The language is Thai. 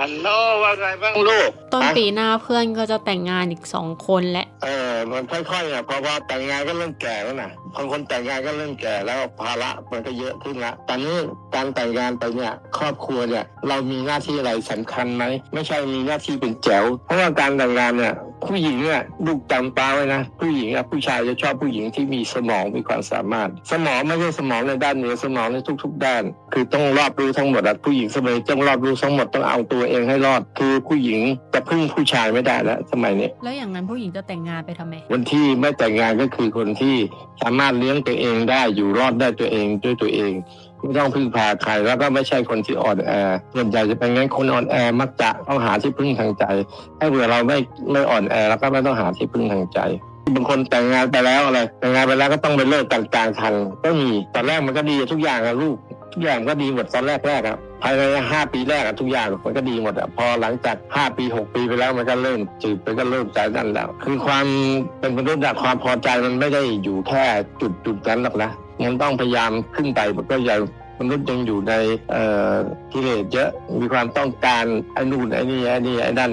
ฮัลโหลว่าไงบ้างลูกต้นฮะปีหน้าเพื่อนก็จะแต่งงานอีกสองคนและ เออมันค่อยๆอะเพราะว่าแต่งงานก็เริ่มแก่แล้วนะคนคนแต่งงานก็เริ่มแก่แล้วภาระมันก็เยอะขึ้นละตอนนี้การแต่งงานไปเนี่ยครอบครัวเนี่ยเรามีหน้าที่อะไรสำคัญไหมไม่ใช่มีหน้าที่เป็นแจ๋วเพราะว่าการแต่งงานเนี่ย ผู้หญิงเนี่ยลูกจำตาไว้นะผู้หญิงอะผู้ชายจะชอบผู้หญิงที่มีสมองมีความสามารถ สมองไม่ใช่สมองในด้านเหนือสมองในทุก ๆ ด้าน คือต้องรอบรู้ทั้งหมดอะผู้หญิงสมัยต้องรอบรู้ทั้งหมดต้องเอาตัวเองให้รอด คือผู้หญิงจะพึ่งผู้ชายไม่ได้แล้วสมัยนี้แล้วอย่างนั้นผู้หญิงจะแต่งงานไปทำไมคนที่ไม่แต่งงานก็คือคนที่สามารถเลี้ยงตัวเองได้อยู่รอดได้ตัวเองด้วยตัวเอง ไม่ต้องพึ่งพาใคร แล้วก็ไม่ใช่คนที่อ่อนแอส่วนใหญ่จะเป็นงั้นคนอ่อนแอมักจะต้องหาที่พึ่งทางใจ ถ้าเผื่อเราไม่ไม่อ่อนแอแล้วก็ไม่ต้องหาที่พึ่งทางใจบางคนแต่งงานไปแล้วอะไรแต่งงานไปแล้วก็ต้องไปเลิกกันกลางทันก็มีตอนแรกมันก็ดีทุกอย่างอะลูก ทุกอย่างก็ดีหมดตอนแรกแรกๆอะภายในห้าปีแรกอะทุกอย่างมันก็ดีหมดอะพอหลังจากห้าปีหกปีไปแล้วมันก็เริ่มจืดมันก็เริ่มใจนั่นแล้วคือความเป็นมนุษย์อะความพอใจมันไม่ได้อยู่แค่จุดจุดนั้นหรอกนะมันต้องพยายามขึ้นไปมันก็ยังมนุษย์ยังอยู่ในกิเลสเยอะมีความต้องการไอ้นู่นไอ้นี่ไอ้นี่ไอ้นั่น